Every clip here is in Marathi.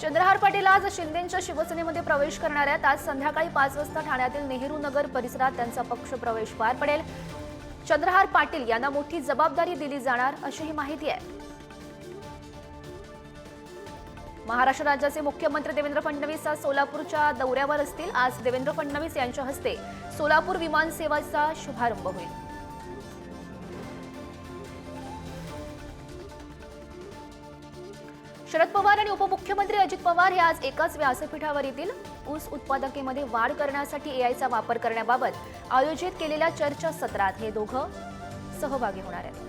चंद्रहार पाटील आज शिंदेच्या शिवसेनेमध्ये प्रवेश करणार आहेत. आज संध्याकाळी पाच वाजता ठाण्यातील नेहरू नगर परिसरात त्यांचा पक्ष प्रवेश पार पडेल. चंद्रहार पाटील यांना मोठी जबाबदारी दिली जाणार अशी ही माहिती आहे. महाराष्ट्र राज्याचे मुख्यमंत्री देवेंद्र फडणवीस आज सोलापूरच्या दौऱ्यावर असतील. आज देवेंद्र फडणवीस यांच्या हस्ते सोलापूर विमानसेवाचा शुभारंभ होईल. शरद पवार आणि उपमुख्यमंत्री अजित पवार हे आज एकाच व्यासपीठावर येतील. ऊस उत्पादकेमध्ये वाढ करण्यासाठी एआयचा वापर करण्याबाबत आयोजित केलेल्या चर्चा सत्रात हे दोघं सहभागी होणार आहेत.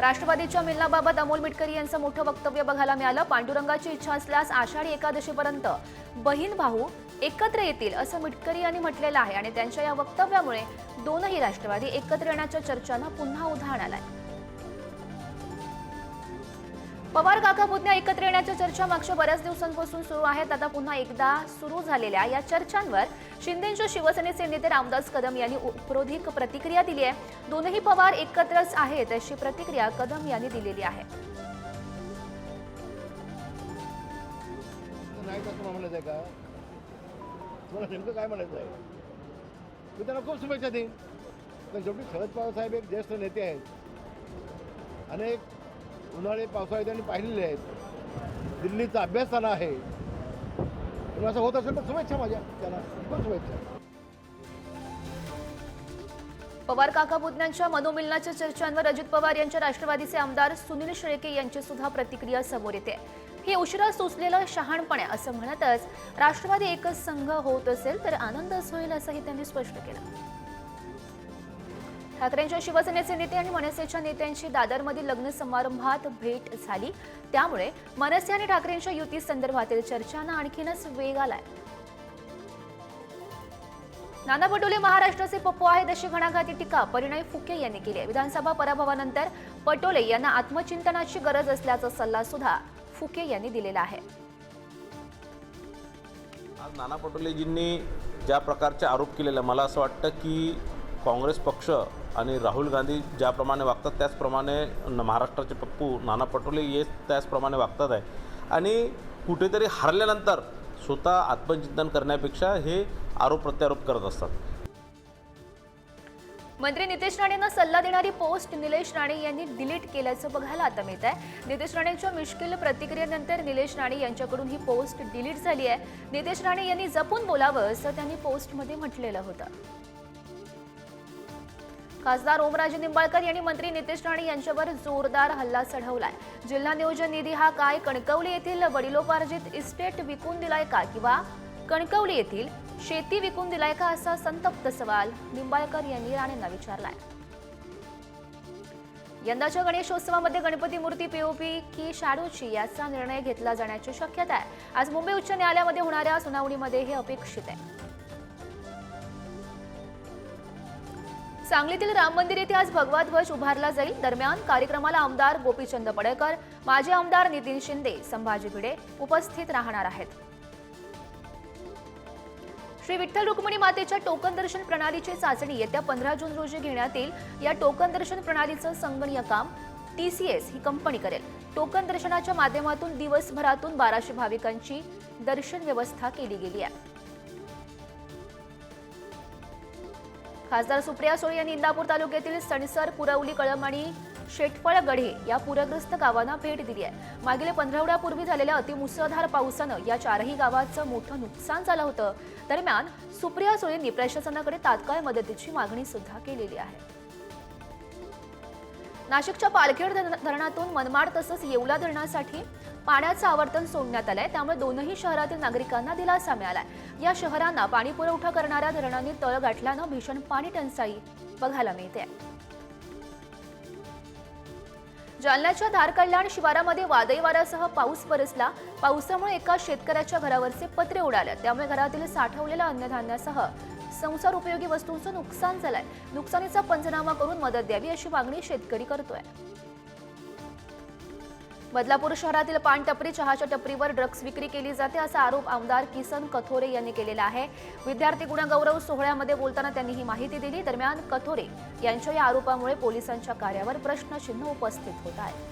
राष्ट्रवादीच्या मिलनाबाबत अमोल मिटकरी यांचं मोठं वक्तव्य बघायला मिळालं. पांडुरंगाची इच्छा असल्यास आषाढी एकादशीपर्यंत बहीण भाऊ एकत्र येतील असं मिटकरी यांनी म्हटलेलं आहे आणि त्यांच्या या वक्तव्यामुळे दोनही राष्ट्रवादी एकत्र येण्याच्या चर्चांना पुन्हा उधाण आहे पवार काका पुतण्या एकत्र येण्याच्या चर्चा मागच्या बऱ्याच दिवसांपासून सुरू आहेत. आता पुन्हा एकदा सुरू झालेल्या या चर्चांवर शिंदेच्या शिवसेनेचे नेते रामदास कदम यांनी उपरोधिक प्रतिक्रिया दिली आहे. दोनही पवार एकत्रच आहेत अशी प्रतिक्रिया कदम यांनी दिलेली आहे. का? म्हणायचं आहे नेमकं काय म्हणायचं आहे मी त्यांना खूप शुभेच्छा देईन. पण शेवटी शरद पवार साहेब एक ज्येष्ठ नेते आहेत. अनेक उन्हाळे पावसाळे त्यांनी पाहिलेले आहेत. दिल्लीचा अभ्यासाला आहे. पण असं होत असेल तर शुभेच्छा माझ्या. त्यांना खूप शुभेच्छा. पवार काका पुतण्यांच्या मनोमिलनाच्या चर्चांवर अजित पवार यांच्या राष्ट्रवादीचे आमदार सुनील शेळके यांची सुद्धा प्रतिक्रिया समोर येते. हे उशिरा सुचलेलं शहाणपण आहे असं म्हणतच राष्ट्रवादी एकच संघ होत असेल तर आनंदच होईल असंही त्यांनी स्पष्ट केलं. ठाकरेंच्या शिवसेनेचे नेते आणि मनसेच्या नेत्यांची दादरमधील लग्न समारंभात भेट झाली. त्यामुळे मनसे आणि ठाकरेंच्या युती संदर्भातील चर्चांना आणखीनच वेग आलाय. नाना पटोले महाराष्ट्राचे पप्पू आहेत अशी घणाघाती टीका परिणय फुके यांनी केली आहे. विधानसभा पराभवानंतर पटोले यांना आत्मचिंतनाची गरज असल्याचा सल्ला सुद्धा फुके यांनी दिलेला आहे. आज नाना पटोलेजींनी ज्या प्रकारचे आरोप केलेले मला असं वाटतं की काँग्रेस पक्ष आणि राहुल गांधी ज्याप्रमाणे वागतात त्याचप्रमाणे महाराष्ट्राचे पप्पू नाना पटोले हे त्याचप्रमाणे वागतात आहे. आणि कुठेतरी हरल्यानंतर स्वतः आत्मचिंतन करण्यापेक्षा हे आरोप प्रत्यारोप करत असतात. मंत्री नितेश राणेंना सल्ला देणारी पोस्ट निलेश राणे यांनी डिलीट केल्याचं बघायला आता मिळत आहे नितेश राणेंच्या मिश्किल प्रतिक्रियेनंतर निलेश राणे यांच्याकडून ही पोस्ट डिलीट झाली आहे. नितेश राणे यांनी जपून बोलावं असं त्यांनी पोस्टमध्ये म्हटलेलं होतं. खासदार ओमराजे निंबाळकर यांनी मंत्री नितेश राणे यांच्यावर जोरदार हल्ला चढवलाय. जिल्हा नियोजन निधी हा काय? कणकवली येथील वडिलोपार्जित इस्टेट विकून दिलाय का? किंवा कणकवली येथील शेती विकून दिलाय का? असा संतप्त सवाल निंबाळकर यांनी राणेंना विचारलाय. यंदाच्या गणेशोत्सवामध्ये गणपती मूर्ती पीओपी की शाडूची याचा निर्णय घेतला जाण्याची शक्यता आहे. आज मुंबई उच्च न्यायालयामध्ये होणाऱ्या सुनावणीमध्ये हे अपेक्षित आहे. सांगलीतील राम मंदिर येथे आज भगवा ध्वज उभारला जाईल. दरम्यान कार्यक्रमाला आमदार गोपीचंद पडळकर माजी आमदार नितीन शिंदे संभाजी भिडे उपस्थित राहणार आहेत. श्री विठ्ठल रुक्मिणी मातेच्या टोकन दर्शन प्रणालीची चाचणी येत्या पंधरा जून रोजी घेण्यात येईल. या टोकन दर्शन प्रणालीचं संगणीय काम टीसीएस ही कंपनी करेल. टोकन दर्शनाच्या माध्यमातून दिवसभरातून बाराशे भाविकांची दर्शन व्यवस्था केली गेली आहे. खासदार सुप्रिया सुळे यांनी इंदापूर तालुक्यातील सणसर पुरवली कळम आणि शेटफळ गढे या पूरग्रस्त गावांना भेट दिली आहे. मागील पंधरवड्यापूर्वी झालेल्या अतिमुसळधार पावसानं या चारही गावांचं मोठं नुकसान झालं होतं. दरम्यान सुप्रिया सुळेंनी प्रशासनाकडे तात्काळ मदतीची मागणी सुद्धा केलेली आहे. नाशिकच्या पालखेड धरण- धरणातून मनमाड तसंच येवला धरणासाठी पाण्याचं आवर्तन सोडण्यात आलंय. त्यामुळे दोनही शहरातील नागरिकांना दिलासा मिळालाय. या शहरांना पाणी पुरवठा करणाऱ्या धरणांनी तळ गाठल्यानं भीषण पाणी टंचाई बघायला मिळते जालन्याच्या धारकल्याण शिवारामध्ये वादळी वाऱ्यासह पाऊस बरसला. पावसामुळे एका शेतकऱ्याच्या घरावरचे पत्रे उडाले. त्यामुळे घरातील साठवलेल्या अन्नधान्यासह संसार उपयोगी वस्तूंचं नुकसान झालंय. नुकसानीचा पंचनामा करून मदत द्यावी अशी मागणी शेतकरी करतोय. बदलापूर शहरातील पान टपरी चहाच्या टपरीवर ड्रग्ज विक्री केली जाते असा आरोप आमदार किसन कथोरे यांनी केलेला आहे. विद्यार्थी गुणगौरव सोहळ्यामध्ये बोलताना त्यांनी ही माहिती दिली. दरम्यान कथोरे यांच्या या आरोपामुळे पोलिसांच्या कार्यावर प्रश्नचिन्ह उपस्थित होत आहे.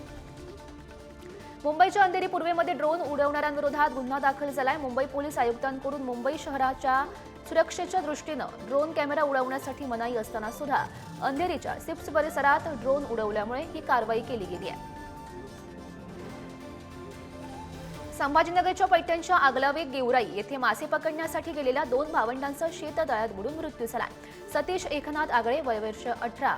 मुंबईच्या अंधेरी पूर्वेमध्ये ड्रोन उडवणाऱ्यांविरोधात गुन्हा दाखल झालाय. मुंबई पोलीस आयुक्तांकडून मुंबई शहराच्या सुरक्षेच्या दृष्टीनं ड्रोन कॅमेरा उडवण्यासाठी मनाई असताना सुद्धा अंधेरीच्या सिप्स परिसरात ड्रोन उडवल्यामुळे ही कारवाई केली गेली आहे. संभाजीनगरच्या पैठणच्या आगलावे गेवराई येथे मासे पकडण्यासाठी गेलेल्या दोन भावंडांचा शेततळ्यात बुडून मृत्यू झाला. सतीश एकनाथ आगळे वयवर्ष अठरा.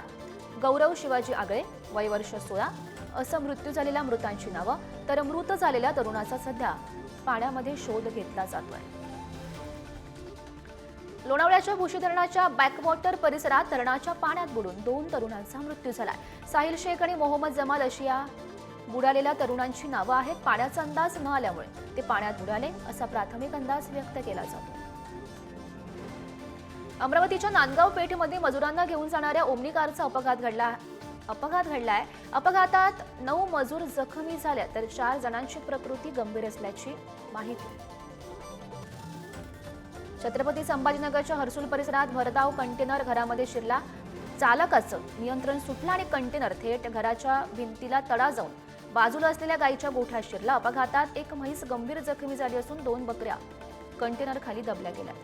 गौरव शिवाजी आगळे वयवर्ष सोळा. असं मृत्यू झालेल्या मृतांची नावं तर मृत झालेल्या तरुणाचा सध्या पाण्यामध्ये शोध घेतला जातोय. लोणावळ्याच्या भुशी धरणाच्या बॅकवॉटर परिसरात धरणाच्या पाण्यात बुडून दोन तरुणांचा मृत्यू झाला. साहिल शेख आणि मोहम्मद जमाल अशी या बुडालेल्या तरुणांची नावं आहेत पाण्याचा अंदाज न आल्यामुळे. ते पाण्यात बुडाले असा प्राथमिक अंदाज व्यक्त केला जातो. अमरावतीच्या नांदगाव पेठमध्ये मजुरांना घेऊन जाणाऱ्या ओमनी कारचा अपघात घडला अपघात घडलाय. अपघातात नऊ मजूर जखमी झाल्या तर चार जणांची प्रकृती गंभीर असल्याची माहिती. छत्रपती संभाजीनगरच्या हर्सुल परिसरात भरधाव कंटेनर घरामध्ये शिरला. चालकाचं नियंत्रण सुटलं आणि कंटेनर थेट घराच्या भिंतीला तडा जाऊन बाजूला असलेल्या गायीच्या गोठ्यात शिरला. अपघातात एक म्हैस गंभीर जखमी झाली असून दोन बकऱ्या कंटेनर खाली दबल्या गेल्या.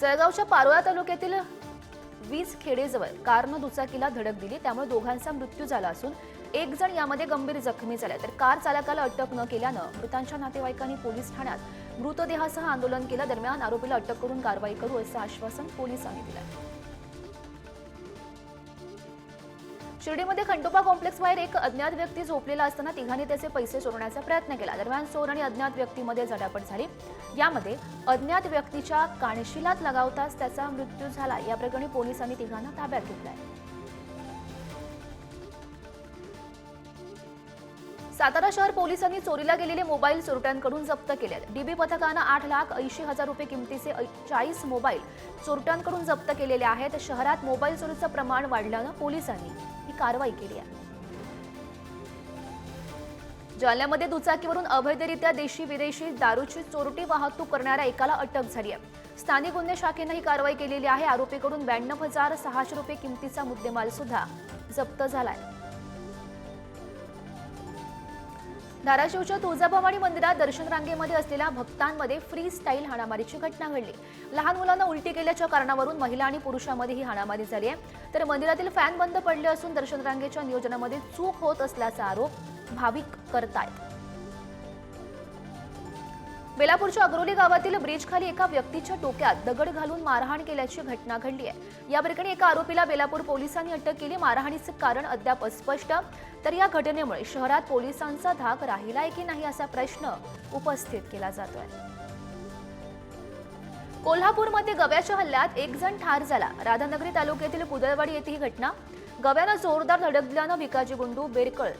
जळगावच्या पारोळा तालुक्यातील वीज खेडेजवळ कारनं दुचाकीला धडक दिली. त्यामुळे दोघांचा मृत्यू झाला असून एक जण यामध्ये गंभीर जखमी झाला तर कार चालकाला अटक न केल्यानं मृतांच्या नातेवाईकांनी पोलीस ठाण्यात मृतदेहासह आंदोलन केलं. दरम्यान आरोपीला अटक करून कारवाई करू असं आश्वासन पोलिसांनी दिलं शिर्डीमध्ये खंडोबा कॉम्प्लेक्स बाहेर एक अज्ञात व्यक्ती झोपलेला असताना तिघांनी त्याचे पैसे चोरण्याचा प्रयत्न केला. दरम्यान चोर आणि अज्ञात व्यक्तीमध्ये झटापट झाली. यामध्ये अज्ञात व्यक्तीच्या कानशिलात लगावताच त्याचा मृत्यू झाला. या प्रकरणी पोलिसांनी तिघांना ताब्यात घेतलाय. सातारा शहर पोलिसांनी चोरीला गेलेले मोबाईल चोरट्यांकडून जप्त केले आहेत. डीबी पथकानं आठ लाख ऐंशी हजार रुपये किमतीचे चाळीस मोबाईल चोरट्यांकडून जप्त केलेले आहेत. शहरात मोबाईल चोरीचं प्रमाण वाढल्यानं पोलिसांनी ही कारवाई केली आहे. जालन्यामध्ये दुचाकीवरून अवैधरित्या देशी विदेशी दारूची चोरटी वाहतूक करणाऱ्या एकाला अटक झाली आहे. स्थानिक गुन्हे शाखेनं ही कारवाई केलेली आहे. आरोपीकडून ब्याण्णव हजार सहाशे रुपये किमतीचा मुद्देमाल सुद्धा जप्त झालाय. धाराशिवच्या तुळजाभवानी मंदिरात दर्शन रांगेमध्ये असलेल्या भक्तांमध्ये फ्री स्टाईल हाणामारीची घटना घडली. लहान मुलांना उलटी केल्याच्या कारणावरून महिला आणि पुरुषांमध्ये ही हाणामारी झाली आहे. तर मंदिरातील फॅन बंद पडले असून दर्शन रांगेच्या नियोजनामध्ये चूक होत असल्याचा आरोप भाविक करतायत. बेलापूरच्या अग्रोली गावातील ब्रिजखाली एका व्यक्तीच्या डोक्यात दगड घालून मारहाण केल्याची घटना घडली आहे. या प्रकरणी एका आरोपीला बेलापूर पोलिसांनी अटक केली. मारहाणीचे कारण अद्याप अस्पष्ट. तर या घटनेमुळे शहरात पोलिसांचा धाक राहिलाय की नाही असा प्रश्न उपस्थित केला जातोय. कोल्हापूरमध्ये गव्याच्या हल्ल्यात एक जण ठार झाला. राधानगरी तालुक्यातील कुदळवाडी येथे ही घटना. गव्यानं जोरदार धडक दिल्यानं भिकाजी गुंडू बेरकळ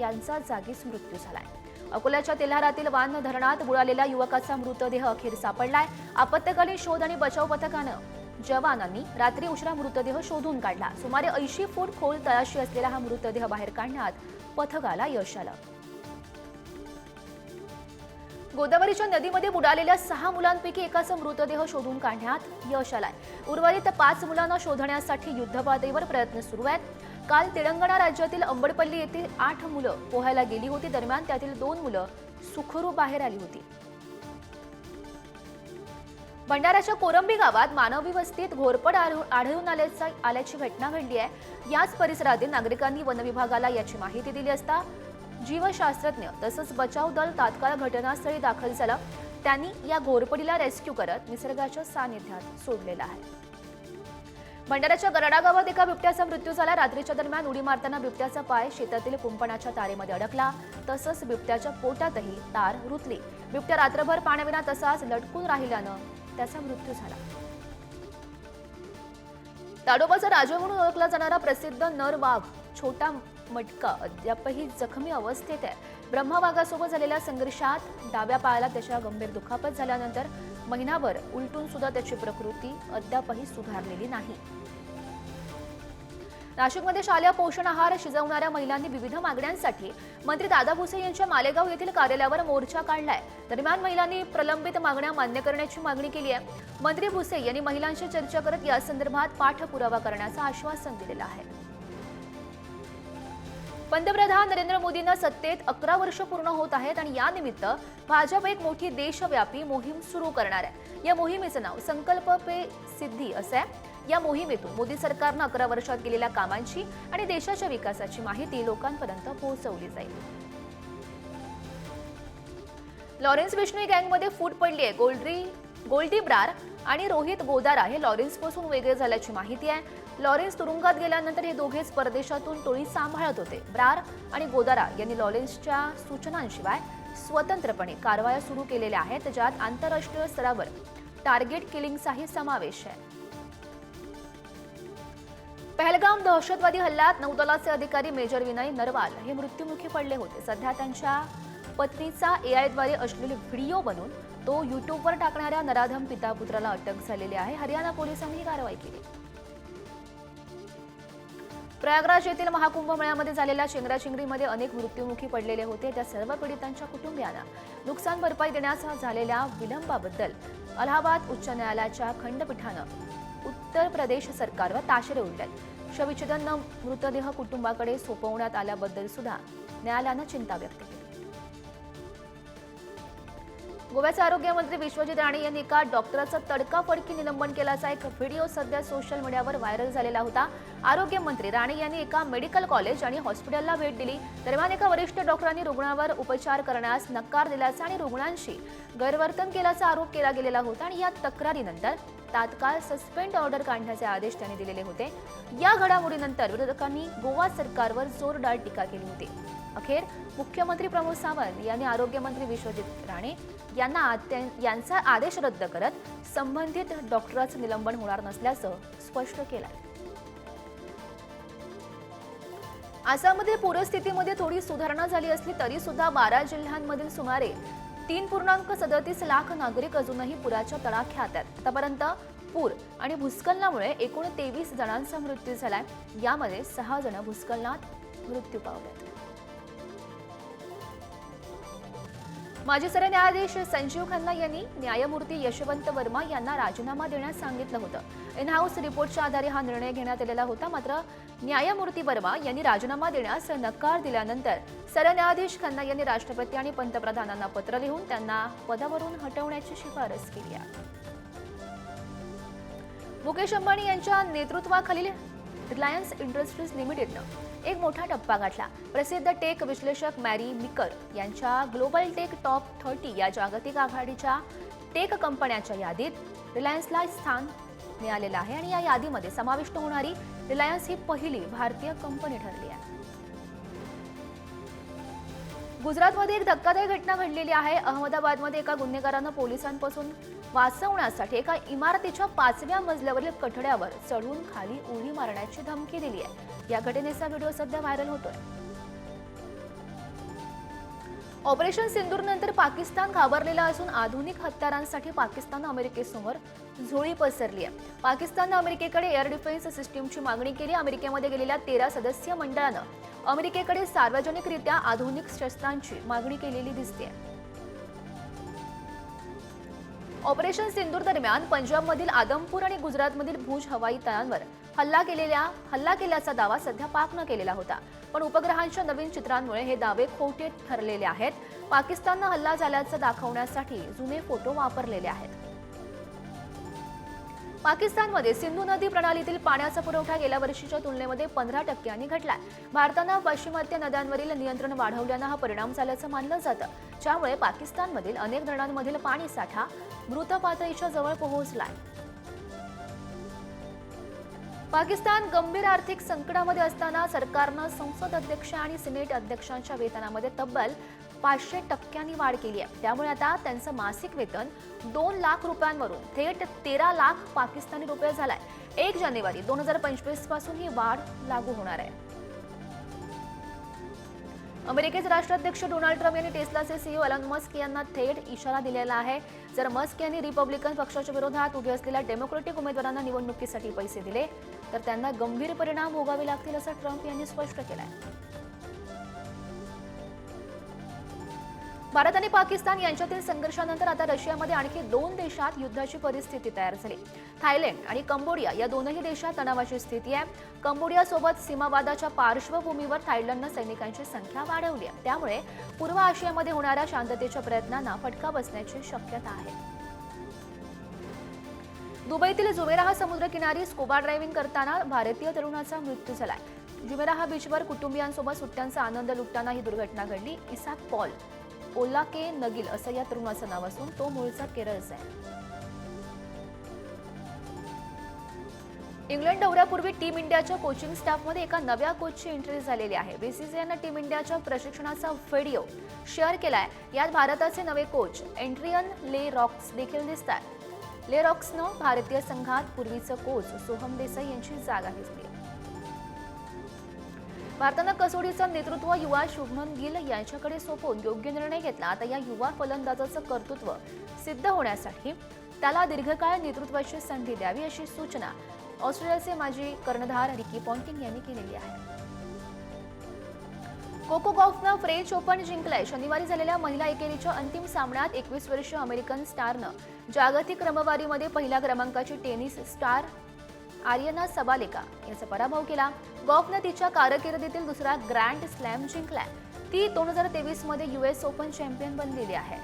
यांचा जागीच मृत्यू झालाय. अकोल्याच्या तेल्हारातील वान धरणात बुडालेल्या युवकाचा मृतदेह अखेर सापडलाय. आपत्कालीन शोध आणि बचाव पथकानं जवानांनी रात्री उशिरा मृतदेह शोधून काढला. सुमारे ऐंशी फूट खोल तळाशी असलेला हा मृतदेह बाहेर काढण्यात पथकाला यश आलं. गोदावरीच्या नदीमध्ये बुडालेल्या सहा मुलांपैकी एकाचा मृतदेह शोधून काढण्यात यश आलाय. उर्वरित पाच मुलांना शोधण्यासाठी युद्धपातळीवर प्रयत्न सुरू आहेत. काल तेलंगणा राज्यातील अंबडपल्ली येथे आठ मुलं पोहायला गेली होती. दरम्यान त्यातील दोन मुलं सुखरू बाहेर आली होती. भंडाऱ्याच्या कोरंबी गावात मानवी वस्तीत घोरपड आढळून आढळून आल्याचा आल्याची घटना घडली आहे. याच परिसरातील नागरिकांनी वनविभागाला याची माहिती दिली असता जीवशास्त्रज्ञ तसंच बचाव दल तात्काळ घटनास्थळी दाखल झालं. त्यांनी या घोरपडीला रेस्क्यू करत निसर्गाच्या सानिध्यात सोडलेला आहे. भंडाऱ्याच्या गरडा गावात एका बिबट्याचा मृत्यू झाला. रात्रीच्या दरम्यान उडी मारताना बिबट्याचा पाय शेतातील कुंपणाच्या तारेमध्ये अडकला. तसंच बिबट्याच्या पोटातही तार रुतली. बिबट्या रात्रभर पाण्याविना तसाच लटकून राहिल्यानं त्याचा मृत्यू झाला. ताडोबाचा राजा म्हणून ओळखला जाणारा प्रसिद्ध नर वाघ छोटा मटका अद्यापही जखमी अवस्थेत आहे. ब्रह्मवाघासोबत झालेल्या संघर्षात डाव्या पायाला त्याच्या गंभीर दुखापत झाल्यानंतर महिनाभर उलटून सुद्धा त्याची प्रकृती अद्यापही सुधारलेली नाही. नाशिकमध्ये शालेय पोषण आहार शिजवणाऱ्या महिलांनी विविध मागण्यांसाठी मंत्री दादा भुसे यांच्या मालेगाव येथील कार्यालयावर मोर्चा काढलाय. दरम्यान महिलांनी प्रलंबित मागण्या मान्य करण्याची मागणी केली आहे. मंत्री भुसे यांनी महिलांशी चर्चा करत या संदर्भात पाठपुरावा करण्याचं आश्वासन दिलेलं आहे. पंतप्रधान नरेंद्र मोदींना सत्तेत अकरा वर्ष पूर्ण होत आहेत आणि यानिमित्त भाजप एक मोठी देशव्यापी मोहीम सुरू करणार आहे. या मोहिमेचं नाव संकल्प पे सिद्धी असं आहे. या मोहिमेतून मोदी सरकारनं अकरा वर्षात केलेल्या कामांची आणि देशाच्या विकासाची माहिती लोकांपर्यंत पोहोचवली जाईल. लॉरेन्स बिश्नोई गँगमध्ये फूट पडली आहे गोल्ड्री गोल्डी ब्रार आणि रोहित गोदारा हे लॉरेन्सपासून वेगळे झाल्याची माहिती आहे. लॉरेन्स तुरुंगात गेल्यानंतर हे दोघेच परदेशातून टोळी सांभाळत होते. ब्रार आणि गोदारा यांनी लॉरेन्सच्या सूचनांशिवाय स्वतंत्रपणे कारवाया सुरू केलेल्या आहेत ज्यात आंतरराष्ट्रीय स्तरावर टार्गेट किलिंगचाही समावेश आहे. पहलगाम दहशतवादी हल्ल्यात नौदलाचे अधिकारी मेजर विनय नरवाल हे मृत्युमुखी पडले होते. सध्या त्यांच्या पत्नीचा एआयद्वारे अश्लील व्हिडिओ बनवून तो युट्यूबवर टाकणाऱ्या नराधम पिता पुत्राला अटक झालेली आहे. हरियाणा पोलिसांनी ही कारवाई केली. प्रयागराज येथील महाकुंभ मेळ्यामध्ये झालेल्या चेंगराचेंगरीमध्ये अनेक मृत्युमुखी पडलेले होते. त्या सर्व पीडितांच्या कुटुंबियांना नुकसान भरपाई देण्याचा झालेल्या विलंबाबद्दल अलाहाबाद उच्च न्यायालयाच्या खंडपीठानं उत्तर प्रदेश सरकारवर ताशेरे उडल्यात शवविच्छेदन मृतदेह कुटुंबाकडे सोपवण्यात आल्याबद्दल सुद्धा न्यायालयानं चिंता व्यक्त केली. गोव्याचे आरोग्यमंत्री विश्वजित राणे यांनी एका डॉक्टराचं तडकाफडकी निलंबन केल्याचा एक व्हिडिओ सध्या सोशल मीडियावर व्हायरल झालेला होता. आरोग्यमंत्री राणे यांनी एका मेडिकल कॉलेज आणि हॉस्पिटलला भेट दिली. दरम्यान एका वरिष्ठ डॉक्टरांनी रुग्णावर उपचार करण्यास नकार दिल्याचा आणि रुग्णांशी गैरवर्तन केल्याचा आरोप केला गेलेला होता आणि या तक्रारीनंतर तात्काळ सस्पेंड ऑर्डर काढण्याचे आदेश त्यांनी दिलेले होते. या घडामोडीनंतर विरोधकांनी गोवा सरकारवर जोरदार टीका केली होती. अखेर मुख्यमंत्री प्रमोद सावंत यांनी आरोग्यमंत्री विश्वजित राणे यांना यांचा आदेश रद्द करत संबंधित डॉक्टराचं निलंबन होणार नसल्याचं स्पष्ट केलं आसाममध्ये पूरस्थितीमध्ये थोडी सुधारणा झाली असली तरी सुद्धा बारा जिल्ह्यांमधील सुमारे तीन पूर्णांक सदतीस लाख नागरिक अजूनही पुराच्या तडाख्यात आहेत. आतापर्यंत पूर आणि भूस्खलनामुळे एकूण तेवीस जणांचा मृत्यू झालाय. यामध्ये सहा जण भूस्खलनात मृत्यू पावलेत माजी सरन्यायाधीश संजीव खन्ना यांनी न्यायमूर्ती यशवंत वर्मा यांना राजीनामा देण्यास सांगितलं होतं. इन हाऊस रिपोर्टच्या आधारे हा निर्णय घेण्यात आलेला होता मात्र न्यायमूर्ती वर्मा यांनी राजीनामा देण्यास नकार दिल्यानंतर सरन्यायाधीश खन्ना यांनी राष्ट्रपती आणि पंतप्रधानांना पत्र लिहून त्यांना पदावरून हटवण्याची शिफारस केली आहे. मुकेश अंबानी यांच्या नेतृत्वाखालील रिलायन्स इंडस्ट्रीज लिमिटेडनं एक मोठा टप्पा गाठला. प्रसिद्ध टेक विश्लेषक मॅरी मिकर यांच्या ग्लोबल टेक टॉप थर्टी या जागतिक आघाडीच्या टेक कंपन्यांच्या यादीत रिलायन्सला स्थान मिळालेलं आहे आणि या यादीमध्ये समाविष्ट होणारी रिलायन्स ही पहिली भारतीय कंपनी ठरली आहे. गुजरातमध्ये एक धक्कादायक घटना घडलेली आहे. अहमदाबादमध्ये एका गुन्हेगारानं पोलिसांपासून वाचवण्यासाठी एका इमारतीच्या पाचव्या मजल्यावरील कठड्यावर चढून खाली उडी मारण्याची धमकी दिली आहे. या घटनेचा व्हिडिओ सध्या व्हायरल होतोय. ऑपरेशन सिंदूर नंतर पाकिस्तान घाबरलेला असून आधुनिक हत्यारांसाठी पाकिस्तान अमेरिकेसमोर झोळी पसरली आहे. पाकिस्ताननं अमेरिकेकडे एअर डिफेन्स सिस्टीमची मागणी केली. अमेरिकेमध्ये गेलेल्या तेरा सदस्य मंडळानं अमेरिकेकडे सार्वजनिकरित्या आधुनिक शस्त्रांची मागणी केलेली दिसते ऑपरेशन सिंदूर दरम्यान पंजाबमधील आदमपूर आणि गुजरातमधील भुज हवाई तळांवर हल्ला केलेल्या हल्ला केल्याचा दावा सध्या पाकनं केलेला होता. पण उपग्रहांच्या नवीन चित्रांमुळे हे दावे खोटे ठरलेले आहेत. पाकिस्ताननं हल्ला झाल्याचं दाखवण्यासाठी जुने फोटो वापरलेले आहेत. पाकिस्तानमध्ये सिंधू नदी प्रणालीतील पाण्याचा पुरवठा गेल्या वर्षीच्या तुलनेमध्ये पंधरा टक्क्यांनी घटलाय. भारतानं पाश्चिमात्य नद्यांवरील नियंत्रण वाढवल्यानं हा परिणाम झाल्याचं मानलं जातं. ज्यामुळे पाकिस्तानमधील अनेक धरणांमधील पाणी साठा मृत पातळीच्या जवळ पोहोचलाय. पाकिस्तान गंभीर आर्थिक संकटामध्ये असताना सरकारनं संसद अध्यक्ष आणि सिनेट अध्यक्षांच्या वेतनामध्ये तब्बल पाचशे टक्क्यांनी वाढ केली आहे. त्यामुळे आता त्यांचं मासिक वेतन दोन लाख रुपयांवरून थेट तेरा लाख पाकिस्तानी रुपये झालाय. एक जानेवारी दोन हजार पंचवीसपासून ही वाढ लागू होणार आहे. अमेरिकेचे राष्ट्राध्यक्ष डोनाल्ड ट्रम्प यांनी टेस्लाचे सीईओ एलन मस्क यांना थेट इशारा दिलेला आहे. जर मस्क यांनी रिपब्लिकन पक्षाच्या विरोधात उभे असलेल्या डेमोक्रेटिक उमेदवारांना निवडणुकीसाठी पैसे दिले तर त्यांना गंभीर परिणाम भोगावे लागतील असं ट्रम्प यांनी स्पष्ट केलं आहे भारत आणि पाकिस्तान यांच्यातील संघर्षानंतर आता रशियामध्ये आणखी दोन देशात युद्धाची परिस्थिती तयार झाली. थायलंड आणि कंबोडिया या दोनही देशात तणावाची स्थिती आहे. कंबोडियासोबत सीमावादाच्या पार्श्वभूमीवर थायलंडनं सैनिकांची संख्या वाढवली आहे. त्यामुळे पूर्व आशियामध्ये होणाऱ्या शांततेच्या प्रयत्नांना फटका बसण्याची शक्यता आहे. दुबईतील जुमेराहा समुद्रकिनारी स्कुबा ड्रायव्हिंग करताना भारतीय तरुणाचा मृत्यू झालाय. जुमेराहा बीचवर कुटुंबियांसोबत सुट्ट्यांचा आनंद लुटताना ही दुर्घटना घडली. इसाक पॉल. ओला के नगिल असं या तरुणाचं नाव असून तो मूळचा केरळचा आहे. इंग्लंड दौऱ्यापूर्वी टीम इंडियाच्या कोचिंग स्टाफमध्ये एका नव्या कोचची एंट्री झालेली आहे. बीसीसीआयनं टीम इंडियाच्या प्रशिक्षणाचा व्हिडिओ शेअर केला आहे यात भारताचे नवे कोच एंट्रियन ले रॉक्स देखील दिसतात ले रॉक्सनं भारतीय संघात पूर्वीचं कोच सोहम देसाई यांची जागा घेतली भारतानं कसोटीचं नेतृत्व युवा शुभमन गिल यांच्याकडे सोपवून योग्य निर्णय घेतला. आता या युवा फलंदाजाचं कर्तृत्व सिद्ध होण्यासाठी त्याला दीर्घकाळ नेतृत्वाची संधी द्यावी अशी सूचना ऑस्ट्रेलियाचे माजी कर्णधार रिकी पॉन्टिंग यांनी केलेली आहे. कोको गॉल्फनं फ्रेंच ओपन जिंकलंय. शनिवारी झालेल्या महिला एकेरीच्या अंतिम सामन्यात एकवीस वर्षीय अमेरिकन स्टारनं जागतिक क्रमवारीमध्ये पहिल्या क्रमांकाची टेनिस स्टार आर्यना सबालेका याचा पराभव केला. गॉफनं तिच्या कारकिर्दीतील दुसरा ग्रँड स्लॅम जिंकलाय. ती दोन हजार तेवीसमध्ये युएस ओपन चॅम्पियन बनलेली आहे.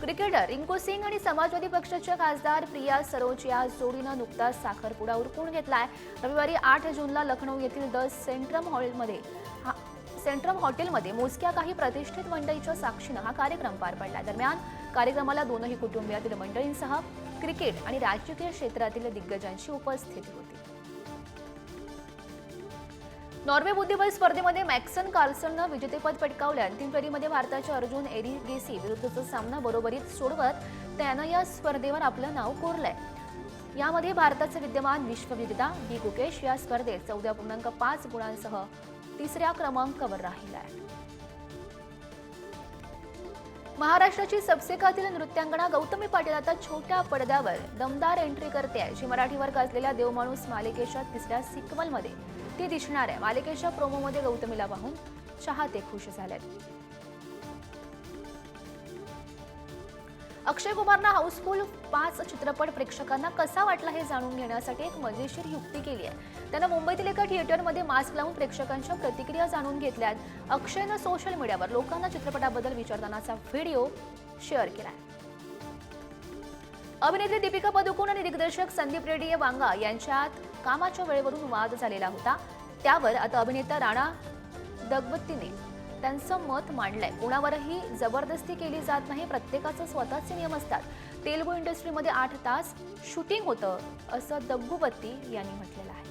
क्रिकेटर रिंकू सिंग आणि समाजवादी पक्षाच्या खासदार प्रिया सरोज या जोडीनं नुकताच साखरपुडा उरकून घेतलाय. रविवारी आठ जूनला लखनौ येथील द सेंट्रम हॉलमध्ये हा सेंट्रम हॉटेलमध्ये मोजक्या काही प्रतिष्ठित मंडळीच्या साक्षीनं हा कार्यक्रम पार पडला दरम्यान कार्यक्रमाला दोनही कुटुंबियातील मंडळींसह क्रिकेट आणि राजकीय क्षेत्रातील दिग्गजांची उपस्थिती होती. नॉर्वे बुद्धिबळ स्पर्धेमध्ये मॅक्सन कार्लसननं विजेतेपद पटकावले. अंतिम फेरीमध्ये भारताच्या अर्जुन एरिगेसी विरुद्धचा सामना बरोबरीत सोडवत त्यानं या स्पर्धेवर आपलं नाव कोरलंय. यामध्ये भारताचे विद्यमान विश्वविजेता बी गुकेश या स्पर्धेत चौदा पूर्णांक पाच गुणांसह तिसऱ्या क्रमांकावर राहिला आहे महाराष्ट्राची सबसेकातील नृत्यांगणा गौतमी पाटील आता छोट्या पडद्यावर दमदार एंट्री करते आहे. जी मराठीवर गाजलेल्या देवमाणूस मालिकेच्या तिसऱ्या सिक्वलमध्ये ती दिसणार आहे. मालिकेच्या प्रोमोमध्ये गौतमीला पाहून चाहते खुश झाल्यात अक्षय कुमारनं हाऊसफुल पाच चित्रपट प्रेक्षकांना कसा वाटला हे जाणून घेण्यासाठी एक मजेशीर युक्ती केली आहे. त्यानं मुंबईतील एका थिएटरमध्ये मास्क लावून प्रेक्षकांच्या प्रतिक्रिया जाणून घेतल्यात. अक्षयनं सोशल मीडियावर लोकांना चित्रपटाबद्दल विचारतानाचा व्हिडिओ शेअर केला आहे अभिनेत्री दीपिका पदुकोण आणि दिग्दर्शक संदीप रेड्डी वांगा यांच्यात कामाच्या वेळेवरून वाद झालेला होता. त्यावर आता अभिनेता राणा दगबत्तीने त्यांचं मत मांडलंय. कोणावरही जबरदस्ती केली जात नाही प्रत्येकाचे स्वतःचे नियम असतात. तेलुगू इंडस्ट्रीमध्ये आठ तास शूटिंग होतं असं दग्गुबत्ती यांनी म्हटलेलं आहे.